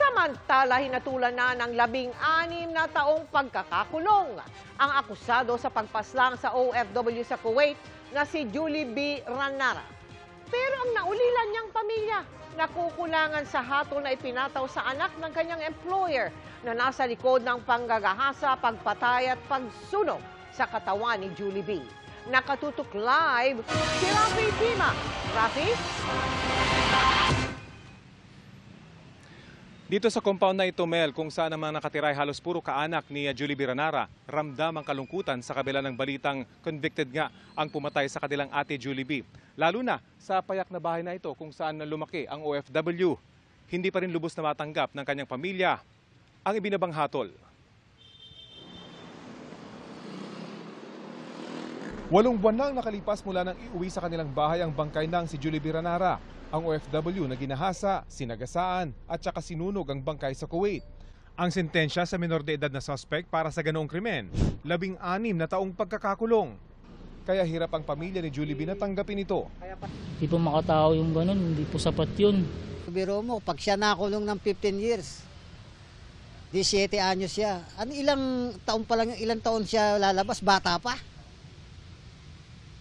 Samantala, hinatulan na ng labing-anim na taong pagkakakulong ang akusado sa pagpaslang sa OFW sa Kuwait na si Julie B. Ranara. Pero ang naulilan niyang pamilya, nakukulangan sa hatol na ipinataw sa anak ng kanyang employer na nasa likod ng panggagahasa, pagpatay at pagsunog sa katawan ni Julie B. Nakatutok live si Rafi Tima. Rafi? Dito sa compound na ito, Mel, kung saan naman nakatira ay halos puro kaanak ni Julie Biranara, ramdam ang kalungkutan sa kabila ng balitang convicted nga ang pumatay sa kanilang ate Julie B. Lalo na sa payak na bahay na ito kung saan lumaki ang OFW. Hindi pa rin lubos na matanggap ng kanyang pamilya ang ibinabang hatol. Walong buwan na ang nakalipas mula nang iuwi sa kanilang bahay ang bangkay ng si Julie Biranara. Ang OFW na ginahasa, sinagasaan at saka sinunog ang bangkay sa Kuwait. Ang sentensya sa minor de edad na suspect para sa ganoong krimen, labing anim na taong pagkakakulong. Kaya hirap ang pamilya ni Julie B na tanggapin ito. Hindi po makatao yung ganun, hindi po sapat yun. Biro mo, pag siya nakulong ng 15 years, 17 anyos siya. Ano ilang taon pa lang, ilang taon siya lalabas, bata pa.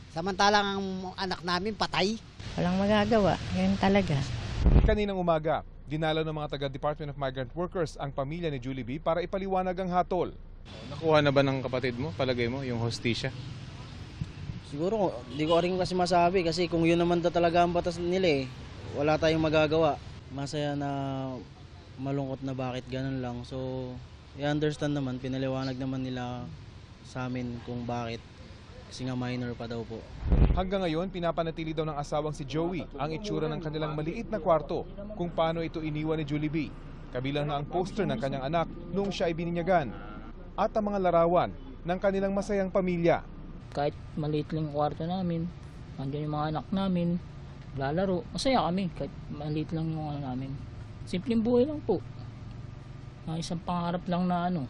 Samantalang ang anak namin patay. Walang magagawa. Ganun talaga. Kaninang umaga, dinalaw ng mga taga Department of Migrant Workers ang pamilya ni Julie B para ipaliwanag ang hatol. Nakuha na ba ng kapatid mo, palagay mo, yung hostisya? Siguro, di ko rin kasi masabi kasi kung yun naman ta- talaga ang batas nila eh, wala tayong magagawa. Masaya na malungkot na bakit ganun lang. So, i-understand naman, pinaliwanag naman nila sa amin kung bakit. Kasi nga minor pa daw po. Hanggang ngayon, pinapanatili daw ng asawang si Joey ang itsura ng kanilang maliit na kwarto kung paano ito iniwan ni Julie B. Kabilang na ang poster ng kanyang anak noong siya ay bininyagan at ang mga larawan ng kanilang masayang pamilya. Kahit maliit lang kwarto namin, andyan yung mga anak namin, lalaro, masaya kami kahit maliit lang yung ano namin. Simpleng buhay lang po. Mga isang pangarap lang na ano,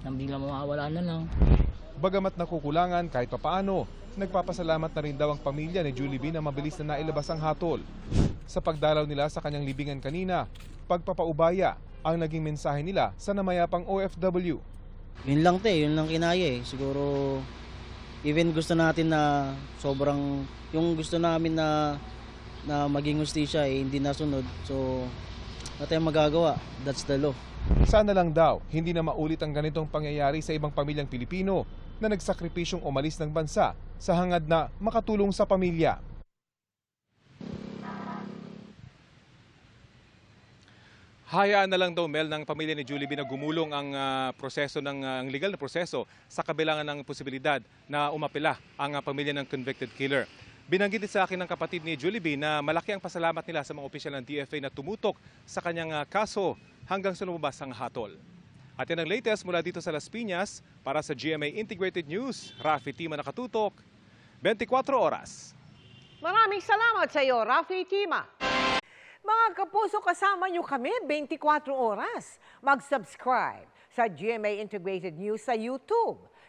na bigla mawawala na lang. Bagamat nakukulangan kahit papaano, nagpapasalamat na rin daw ang pamilya ni Julie B na mabilis na nailabas ang hatol. Sa pagdalaw nila sa kanyang libingan kanina, pagpapaubaya ang naging mensahe nila sa namayapang OFW. Yun lang te, yun lang kinaya eh. Siguro, even gusto natin na sobrang, yung gusto namin na na maging hustisya eh, hindi nasunod. So, wala tayong magagawa. That's the law. Sana lang daw hindi na maulit ang ganitong pangyayari sa ibang pamilyang Pilipino na nagsakripisyong umalis ng bansa sa hangad na makatulong sa pamilya. Hayaan na lang daw Mel ng pamilya ni Julie B na gumulong ang ah, proseso ng ang legal na proseso sa kabilangan ng posibilidad na umapela ang ah, pamilya ng convicted killer. Binanggit din sa akin ng kapatid ni Julie B na malaki ang pasalamat nila sa mga opisyal ng DFA na tumutok sa kanyang ah, kaso hanggang sa lumabas ang hatol. At yan ang latest mula dito sa Las Piñas para sa GMA Integrated News. Rafi Tima nakatutok, 24 oras. Maraming salamat sa iyo, Rafi Tima. Mga kapuso, kasama niyo kami 24 oras. Mag-subscribe sa GMA Integrated News sa YouTube.